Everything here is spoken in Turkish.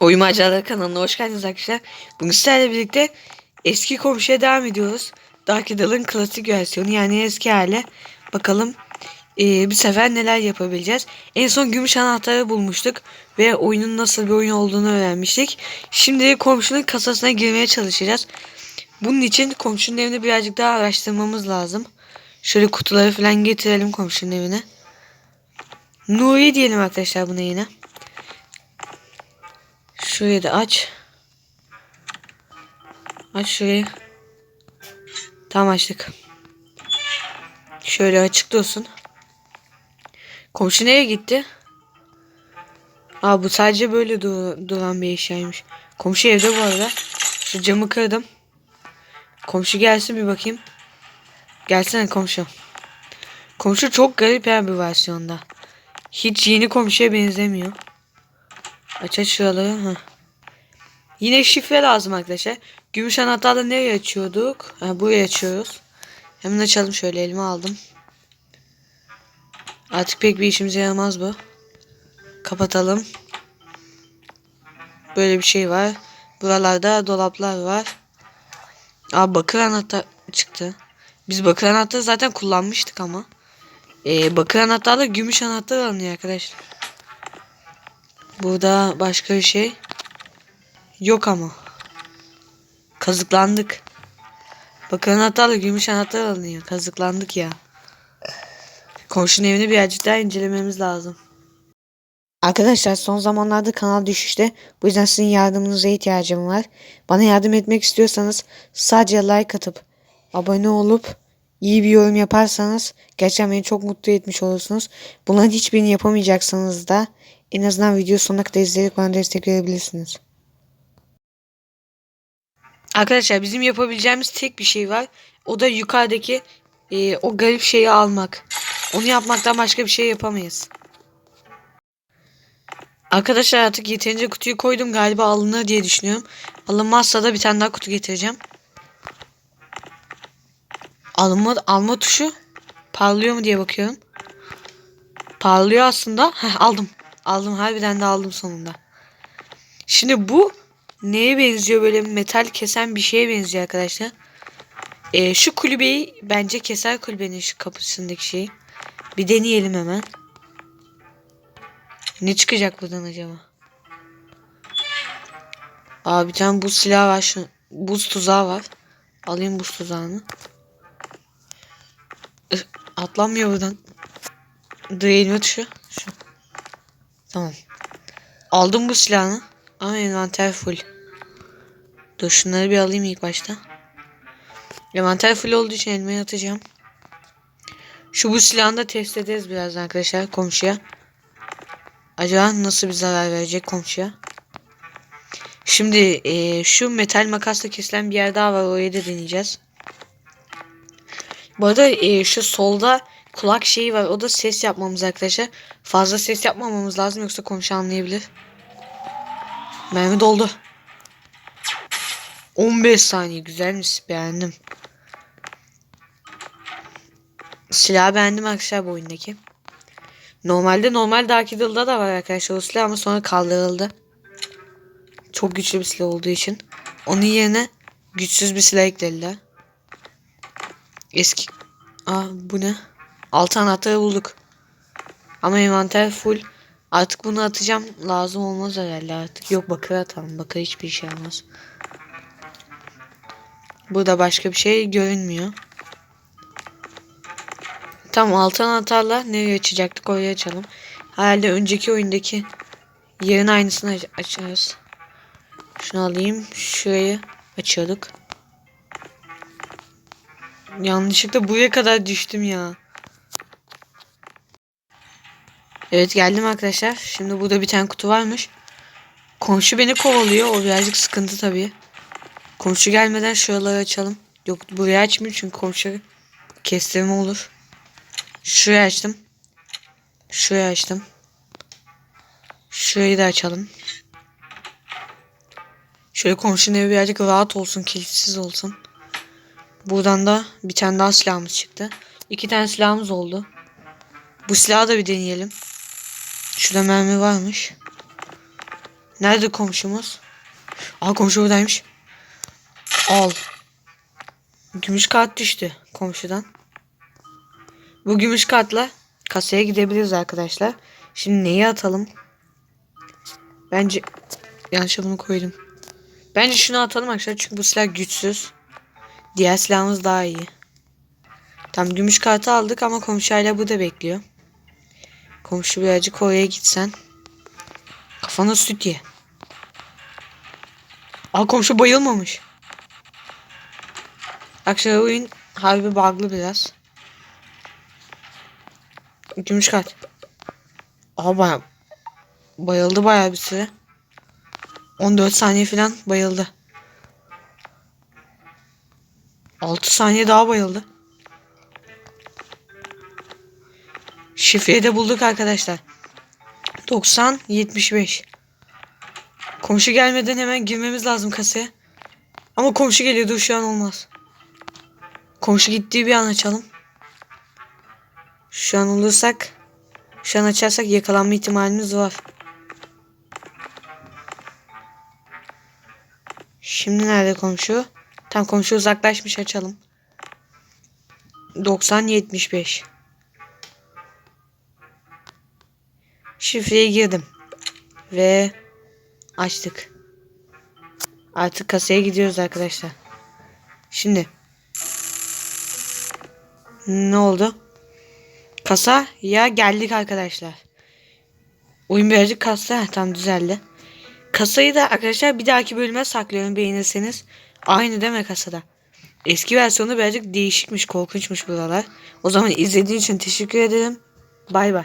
Oyun Maceraları kanalına hoş geldiniz arkadaşlar. Bugün sizlerle birlikte eski komşuya devam ediyoruz. Dark Idol'ın klasik versiyonu yani eski hali. Bakalım eee, bir sefer neler yapabileceğiz. En son gümüş anahtarı bulmuştuk ve oyunun nasıl bir oyun olduğunu öğrenmiştik. Şimdi komşunun kasasına girmeye çalışacağız. Bunun için komşunun evini birazcık daha araştırmamız lazım. Şöyle kutuları falan getirelim komşunun evine. Nuri diyelim arkadaşlar buna yine. Şurayı da aç. Aç şurayı. Tamam açtık. Şöyle açık dursun. Komşu nereye gitti? Aa bu sadece böyle dur- duran bir eşyaymış. Komşu evde bu arada. Şu camı kırdım. Komşu gelsin bir bakayım. Gelsene komşu. Komşu çok garip ya bir versiyonda. Hiç yeni komşuya benzemiyor. Aç aç şuraları. Heh. Yine şifre lazım arkadaşlar. Gümüş anahtarla nereye açıyorduk? Ha, buraya açıyoruz. Hemen açalım şöyle elime aldım. Artık pek bir işimize yaramaz bu. Kapatalım. Böyle bir şey var. Buralarda dolaplar var. Aa bakır anahtar çıktı. Biz bakır anahtarı zaten kullanmıştık ama. Ee, bakır anahtarla gümüş anahtar alınıyor arkadaşlar. Burada başka bir şey yok ama. Kazıklandık. Bakın anahtarla gümüş anahtar alınıyor. Kazıklandık ya. Komşunun evini birazcık daha incelememiz lazım. Arkadaşlar son zamanlarda kanal düşüşte. Bu yüzden sizin yardımınıza ihtiyacım var. Bana yardım etmek istiyorsanız sadece like atıp abone olup iyi bir yorum yaparsanız gerçekten beni çok mutlu etmiş olursunuz. Bunların hiçbirini yapamayacaksanız da en azından video sonuna kadar izleyerek bana destek verebilirsiniz. Arkadaşlar bizim yapabileceğimiz tek bir şey var. O da yukarıdaki e, o garip şeyi almak. Onu yapmaktan başka bir şey yapamayız. Arkadaşlar artık yeterince kutuyu koydum. Galiba alınır diye düşünüyorum. Alınmazsa da bir tane daha kutu getireceğim. Alınma, alma tuşu parlıyor mu diye bakıyorum. Parlıyor aslında. Heh, aldım. Aldım. Harbiden de aldım sonunda. Şimdi bu neye benziyor? Böyle metal kesen bir şeye benziyor arkadaşlar. Ee, şu kulübeyi bence keser kulübenin şu kapısındaki şeyi. Bir deneyelim hemen. Ne çıkacak buradan acaba? Aa bir tane buz silahı var. Şu, buz tuzağı var. Alayım buz tuzağını. Ih, Atlanmıyor buradan. Dur tuşu. Şu. Tamam. Aldım bu silahını. Ama envanter full. Dur şunları bir alayım ilk başta. Envanter full olduğu için elmaya atacağım. Şu bu silahını da test ederiz birazdan arkadaşlar komşuya. Acaba nasıl bir zarar verecek komşuya? Şimdi eee, şu metal makasla kesilen bir yer daha var. Orayı da deneyeceğiz. Bu arada eee, şu solda kulak şeyi var. O da ses yapmamız arkadaşlar. Fazla ses yapmamamız lazım yoksa komşu anlayabilir. Mermi doldu. 15 saniye güzelmiş beğendim. Silahı beğendim arkadaşlar bu oyundaki. Normalde normal Dark Idol'da da var arkadaşlar o silah ama sonra kaldırıldı. Çok güçlü bir silah olduğu için. Onun yerine güçsüz bir silah eklediler. Eski... Aa bu ne? Altı anahtarı bulduk. Ama envanter full. Artık bunu atacağım. Lazım olmaz herhalde artık. Yok bakır atalım. Bakır hiçbir şey olmaz. Burada başka bir şey görünmüyor. Tamam altın anahtarla nereye açacaktık oraya açalım. Herhalde önceki oyundaki yerin aynısını aç- açarız. Şunu alayım. Şurayı açıyorduk. Yanlışlıkla buraya kadar düştüm ya. Evet geldim arkadaşlar. Şimdi burada bir tane kutu varmış. Komşu beni kovalıyor. O birazcık sıkıntı tabii. Komşu gelmeden şuraları açalım. Yok buraya açmayayım çünkü komşu kestirme olur. Şurayı açtım. Şurayı açtım. Şurayı da açalım. Şöyle komşunun evi birazcık rahat olsun, kilitsiz olsun. Buradan da bir tane daha silahımız çıktı. İki tane silahımız oldu. Bu silahı da bir deneyelim. Şurada mermi varmış. Nerede komşumuz? Aa komşu buradaymış. Al. Gümüş kart düştü komşudan. Bu gümüş kartla kasaya gidebiliriz arkadaşlar. Şimdi neyi atalım? Bence yanlış adımı koydum. Bence şunu atalım arkadaşlar çünkü bu silah güçsüz. Diğer silahımız daha iyi. Tam gümüş kartı aldık ama komşu hala burada bekliyor. Komşu birazcık oraya gitsen. Kafana süt ye. Aa komşu bayılmamış. Arkadaşlar oyun harbi bug'lı biraz. Gümüş kart. Aa baya bayıldı baya bir süre. 14 saniye falan bayıldı. Saniye daha bayıldı. Şifreyi de bulduk arkadaşlar. 90 75. Komşu gelmeden hemen girmemiz lazım kasaya. Ama komşu geliyordu şu an olmaz. Komşu gittiği bir an açalım. Şu an olursak şu an açarsak yakalanma ihtimalimiz var. Şimdi nerede komşu? Tam komşu uzaklaşmış açalım. 90 75. Şifreye girdim. Ve açtık. Artık kasaya gidiyoruz arkadaşlar. Şimdi ne oldu? Kasa ya geldik arkadaşlar. Oyun birazcık Heh, tam düzeldi. Kasayı da arkadaşlar bir dahaki bölüme saklıyorum beğenirseniz. Aynı mi kasada? Eski versiyonu birazcık değişikmiş, korkunçmuş buralar. O zaman izlediğiniz için teşekkür ederim. Bay bay.